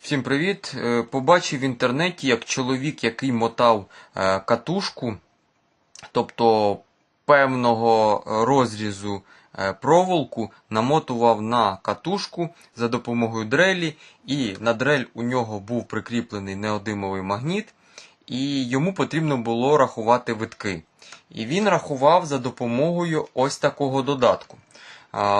Всім привіт! Е, Побачив в інтернеті, як чоловік, який мотав е, катушку, тобто певного розрізу е, проволоку, намотував на катушку за допомогою дрелі, і на дрель у нього був прикріплений неодимовий магніт, і йому потрібно було рахувати витки. І він рахував за допомогою ось такого додатку.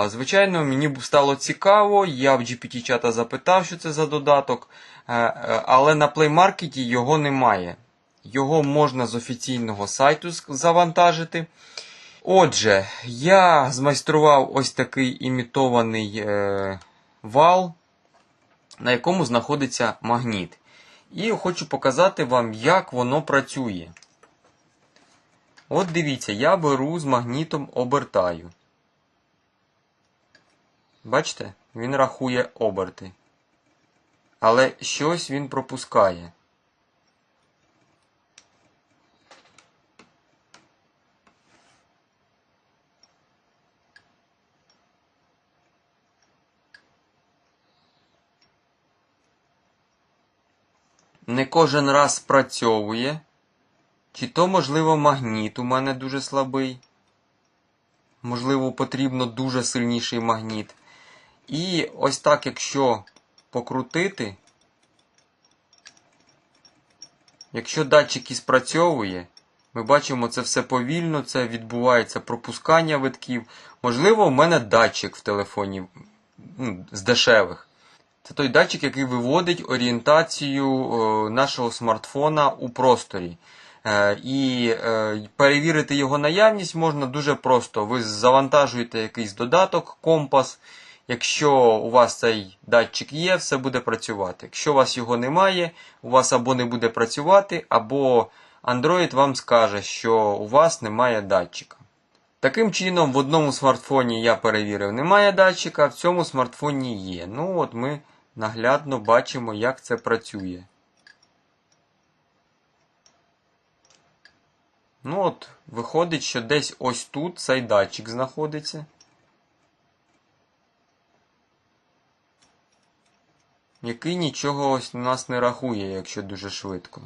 Звичайно, мені б стало цікаво, я в GPT-чата запитав, що це за додаток, е, е, але на Play Market його немає. Його можна з офіційного сайту завантажити. Отже, я змайстрував ось такий імітований е, вал, на якому знаходиться магніт. І хочу показати вам, як воно працює. От дивіться, я беру з магнітом обертаю. Бачите, він рахує оберти. Але щось він пропускає. Не кожен раз спрацьовує. Чи то, можливо, магніт у мене дуже слабий. Можливо, потрібно дуже сильніший магніт. І ось так, якщо покрутити, якщо датчик і спрацьовує, ми бачимо це все повільно, це відбувається пропускання витків. Можливо, в мене датчик в телефоні ну, з дешевих. Це той датчик, який виводить орієнтацію е, нашого смартфона у просторі. Е, І е, перевірити його наявність можна дуже просто. Ви завантажуєте якийсь додаток, компас. Якщо у вас цей датчик є, все буде працювати. Якщо у вас його немає, у вас або не буде працювати, або Android вам скаже, що у вас немає датчика. Таким чином, в одному смартфоні я перевірив, немає датчика, в цьому смартфоні є. Ну от ми наглядно бачимо, як це працює. Ну от, виходить, що десь ось тут цей датчик знаходиться. Який нічого ось у нас не рахує, якщо дуже швидко.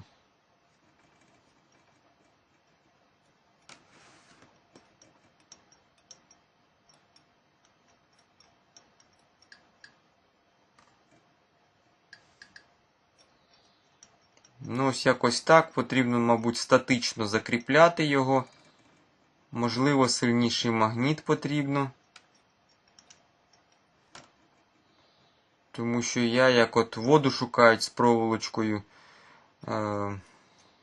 Ну, ось якось так. Потрібно, мабуть, статично закріпляти його. Можливо, сильніший магніт потрібно. Тому що я як от воду шукають з проволочкою е,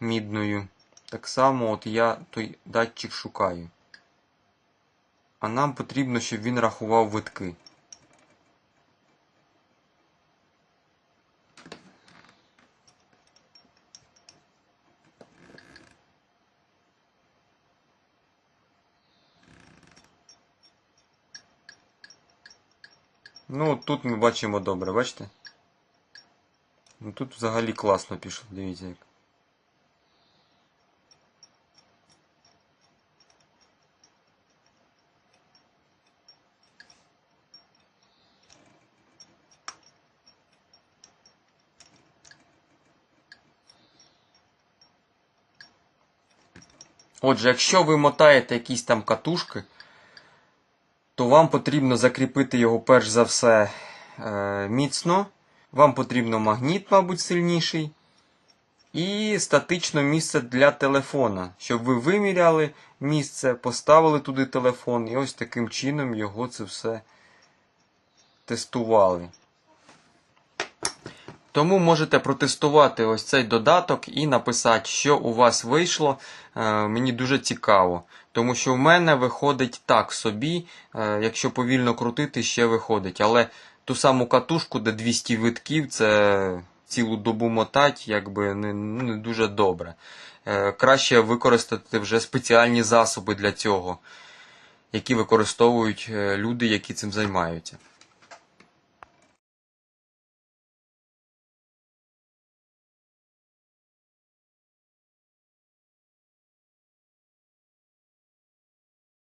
мідною. Так само от я той датчик шукаю. А нам потрібно, щоб він рахував витки. Ну, тут ми бачимо добре, бачите? Ну тут взагалі класно пішло, дивіться як. Отже, якщо ви мотаєте якісь там катушки, то вам потрібно закріпити його перш за все е, міцно. Вам потрібно магніт, мабуть, сильніший. І статично місце для телефона, щоб ви виміряли місце, поставили туди телефон і ось таким чином його це все тестували. Тому можете протестувати ось цей додаток і написати, що у вас вийшло. Е, Мені дуже цікаво. Тому що в мене виходить так собі, е, якщо повільно крутити, ще виходить. Але ту саму катушку, де 200 витків, це цілу добу мотать, якби не, не дуже добре. Е, Краще використати вже спеціальні засоби для цього, які використовують люди, які цим займаються.